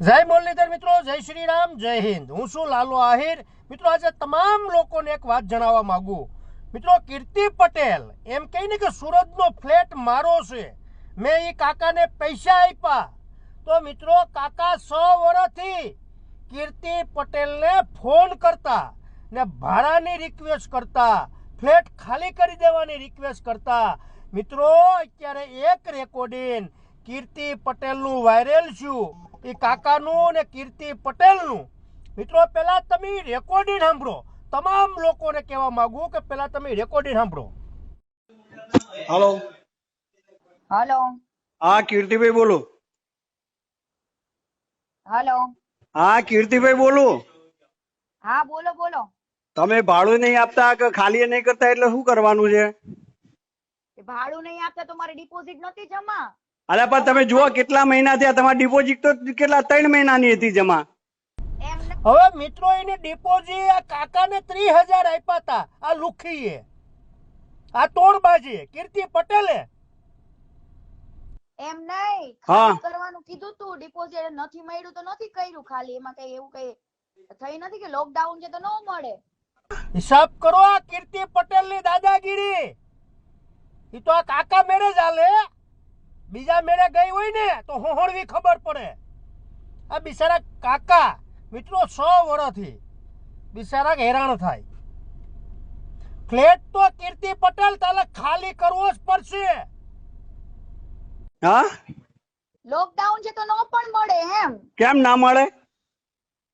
જય મુરલીધર મિત્રો, જય શ્રી રામ જય હિન્દ. હું છું લાલુ આહિર. મિત્રો, આજે તમામ લોકોને એક વાત જણાવવા માંગુ. મિત્રો, કીર્તિ પટેલ એમ કહીને કે સુરતનો ફ્લેટ મારો છે. મેં એ કાકાને પૈસા આપ્યા. તો મિત્રો, કાકા સો વર્ષથી કીર્તિ પટેલને ફોન કરતા ને ભાડાની રિક્વેસ્ટ કરતા, ફ્લેટ ખાલી કરી દેવાની રિક્વેસ્ટ કરતા. મિત્રો, અત્યારે એક રેકોર્ડિંગ કીર્તિ પટેલનું વાયરલ છું એ કાકાનું ને કીર્તિ પટેલનું. મિત્રો પહેલાં તમે રેકોર્ડિંગ સાંભળો. તમામ લોકોને કહેવા માંગુ કે પહેલાં તમે રેકોર્ડિંગ સાંભળો. હાલો હલો હા કીર્તિભાઈ બોલો. હલો હા કીર્તિભાઈ બોલો. હા બોલો બોલો. તમે ભાડું નહીં આપતા કે ખાલી નહીં કરતા? એટલે શું કરવાનું છે? એ ભાડું નહીં આપતા તો મારી ડિપોઝિટ નથી જમા. અરે પણ તમે જુઓ કેટલા મહિના થયા તમારી ડિપોઝિટ તો કેટલા ત્રણ મહિનાની હતી જમા. હવે મિત્રો એની ડિપોઝિટ આ કાકાને ત્રીસ હજાર આપ્યા હતા આ લુખીએ. આ તોડબાજી કીર્તિ પટેલે. એમ નહીં હા. કરવાનું કીધું તું ડિપોઝિટ નથી મળ્યું તો નથી કર્યું ખાલી એમાં કઈ એવું કઈ થઈ નથી કે લોકડાઉન છે તો ન મળે. હિસાબ કરો આ કીર્તિ પટેલની દાદાગીરી. એ તો આ કાકા મેળે જ હાલે. બીજા મેળે ગઈ હોય ને તો હોહણવી ખબર પડે. આ બિચારા કાકા મિત્રો સો વર્ષથી બિચારા હેરાન થાય. ફ્લેટ તો કીર્તિ પટેલ તાલે ખાલી કરવો જ પડશે. હા? લોકડાઉન છે તો નો પણ મળે એમ. કેમ ના મળે?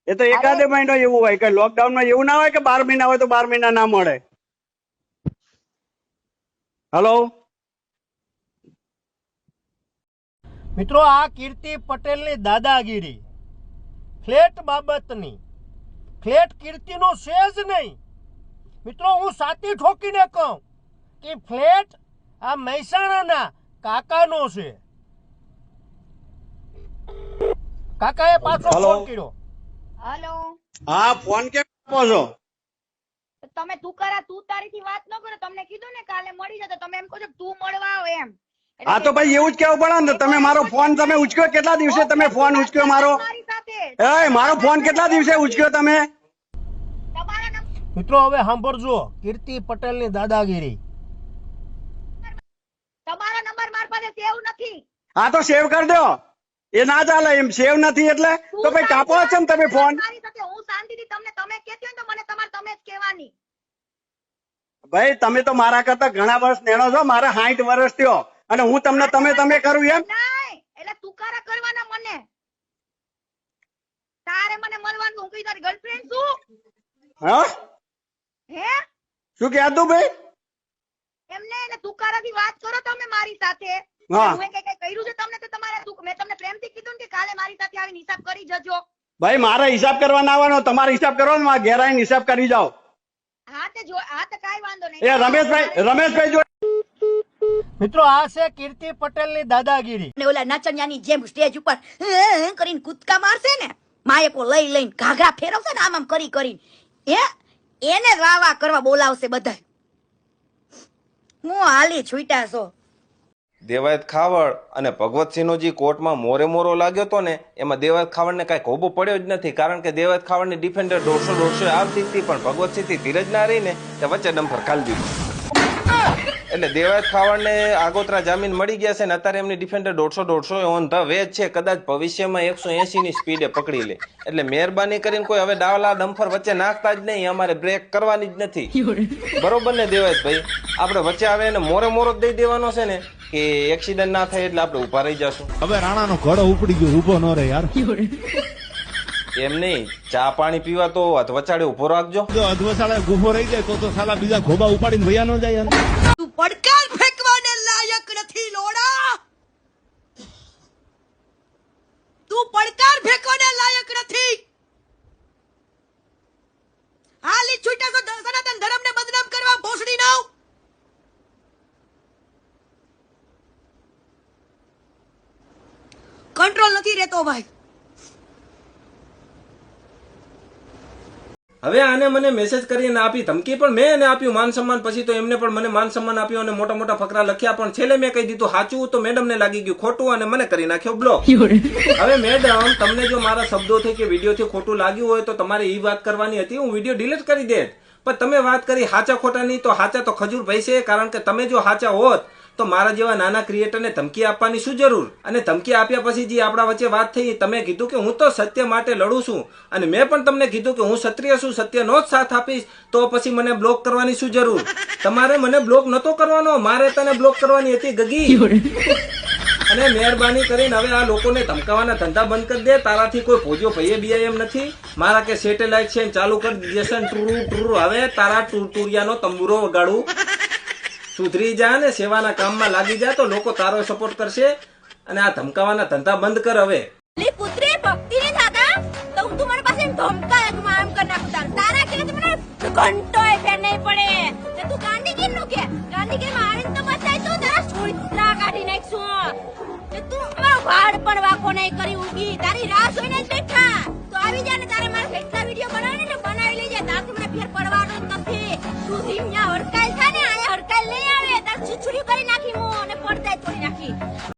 એ તો એકાદે મહિનો એવું હોય કે લોકડાઉનમાં એવું ના હોય કે બાર મહિના હોય તો બાર મહિના ના મળે? હલો મિત્રો આ કીર્તિ પટેલની દાદાગીરી. ફ્લેટ બાબતની. ફ્લેટ કીર્તિનો છે જ નહીં. મિત્રો હું સાતી ઠોકીને કહું કે ફ્લેટ આ મહેસાણાના કાકાનો છે. કાકાએ પાછો ફોન કર્યો. હલો. હા ફોન કેમ આપો છો? તમે તમે તુકારા તું તારીથી વાત ન કરો. તમને કીધું ને કાલે મળી જતો તમે એમ કહો છો તું મળવા આવ એમ. હા તો ભાઈ એવું જ કેવું પડે ને તમે મારો ફોન તમે ઉચક્યો કેટલા દિવસે? તમે ફોન ઉચક્યો મારો? એ મારો ફોન કેટલા દિવસે ઉચક્યો તમે? મિત્રો હવે સાંભળજો કીર્તિ પટેલની દાદાગીરી. તમારો નંબર મારી પાસે સેવ નથી. હા તો સેવ કરી દો. એ ના ચાલે એમ સેવ નથી એટલે? તો ભાઈ કાપો છે ને તમે ફોન. હું શાંતિથી તમને તમે કહેતી હોય તો મને તમારે તમે જ કહેવાની. ભાઈ તમે તો મારા કરતા ઘણા વર્ષ નેણો છો મારા સાઠ વર્ષ થયો. અને હું તમને તમે તમે કરું એમ? એટલે તું કારા કરવાના મને. તારે મને મળવાનું હું કઈ તારી ગર્લફ્રેન્ડ છું? હા? હે? શું કહેતું ભાઈ? એમને એટલે તુકારાથી વાત કરો તમે મારી સાથે. હા. હું કઈ કઈ કર્યું છે તમને તો તમારે તું- મેં તમને પ્રેમથી કીધું કે કાલે મારી સાથે આવીને હિસાબ કરી જજો. ભાઈ મારે હિસાબ કરવા ના આવવાનો તમારે હિસાબ કરવાનો મારા ઘેર આવીને હિસાબ કરી જાઓ. હા તે જો હા તો કાઈ વાંધો નહીં. એ રમેશભાઈ રમેશભાઈ જો મિત્રો આ છે કીર્તિ પટેલની દાદાગીરી. અને ઓલા નચણિયાની જેમ સ્ટેજ ઉપર હે કરીને કૂદકા મારશે ને માયકો લઈ લઈને ઘાઘરા ફેરવશે ને આમ આમ કરી કરીને એ એને વાવા કરવા બોલાવશે બધા હું હાલી છૂટા છો. દેવાયત ખાવડ અને ભગવતસિંહનો જે કોર્ટમાં મોરે મોરો લાગ્યો હતો ને એમાં દેવાયત ખાવડને કાંઈ ખોબો પડ્યો જ નથી કારણ કે દેવાયત ખાવડની ડિફેન્ડર દોઢસો દોઢસો આવતી હતી પણ ભગવતસિંહથી ધીરજ ના રહીને તે વચ્ચે ડમ્ફર ખાલી દીધું. એટલે દેવાયત ખાવડને આગોતરા જામીન મળી ગયા છે ને અત્યારે એમની ડિફેન્ડર દોઢસો દોઢસો ઓન ધ વે છે. કદાચ ભવિષ્યમાં એકસો એસી ની સ્પીડે પકડી લે. એટલે મહેરબાની કરીને કોઈ હવે ડાવલા ડમ્ફર વચ્ચે નાખતા જ નહીં. અમારે બ્રેક કરવાની જ નથી. બરોબર ને દેવાયત ભાઈ આપણે વચ્ચે આવે એને મોરે મોરો જ દઈ દેવાનો છે ને કે એક્સિડન્ટ ના થાય એટલે આપણે ઊભા રહી જશું. હવે રાણાનો ઘડો ઉપડી ગયો ઊભો ન રહે યાર. એમ નહીં ચા પાણી પીવા તો વચાડે ઊભો રાખજો. જો અધવસાળે ગુફો રહી જાય તો તો સાલા બીજા ખોબા ઉપાડીને ભૈયા ન જાય યાર તું પડકાર ફેંકવાને લાયક નથી લોડા તું પડકાર ફેંકવાને લાયક નથી હાલી છૂટા છો દ- સનાતન ધર્મને બદનામ કરવા ભોસડી નાવ કંટ્રોલ નથી રહેતો ભાઈ. હવે આને મને મેસેજ કરીને આપી ધમકી પણ મેં એને આપ્યું માન સન્માન પછી તો એમને પણ મને માન સન્માન આપ્યું અને મોટા મોટા ફકરા લખ્યા પણ છેલ્લે મેં કહી દીધું સાચું તો મેડમ ને લાગી ગયું ખોટું અને મને કરી નાખ્યો બ્લોક હવે મેડમ તમને જો મારા શબ્દોથી કે વિડીયોથી ખોટું લાગ્યું હોય તો તમારે એ વાત કરવાની હતી હું વીડિયો ડિલીટ કરી દેત. પણ તમે વાત કરી હાચા ખોટાની તો હાચા તો ખજૂર ભાઈ છે કારણ કે તમે જો હાચા હોત તો મારા જેવા નાના ક્રિએટરને ધમકી આપવાની શું જરૂર? અને ધમકી આપ્યા પછી જે આપણા વચ્ચે વાત થઈ, તમે કીધું કે હું તો સત્ય માટે લડું છું. અને મેં પણ તમને કીધું કે હું ક્ષત્રિય છું, સત્યનો જ સાથ આપીશ. તો પછી મને બ્લોક કરવાની શું જરૂર? તમારે મને બ્લોક નતો કરવાનો. મારે તને બ્લોક કરવાની હતી ગગી. અને મહેરબાની કરીને હવે આ લોકોને ધમકાવાના ધંધા બંધ કરી દે. તારાથી કોઈ ભોજો ભાઈએ બી એમ નથી. મારા કે સેટેલાઇટ છે ચાલુ કરી દેશે ટુરુ ટુરુ હવે તારા ટુરટુરિયાનો તંબુરો વગાડું. સુધરી જા ને, સેવાના કામમાં લાગી જા તો લોકો તારો સપોર્ટ કરશે અને આ ધમકાવાના ધંધા બંધ કર હવે. પુત્રી, ભક્તિ ની કે નહીં પડે. તે નાખશું. તે વાળ પણ વાકો નહીં કરી ઉગી તારી રાહ જોઈને જ બેઠા. તો આવી જા ને તારે મારા કેટલા વીડિયો બનાવી নাকি?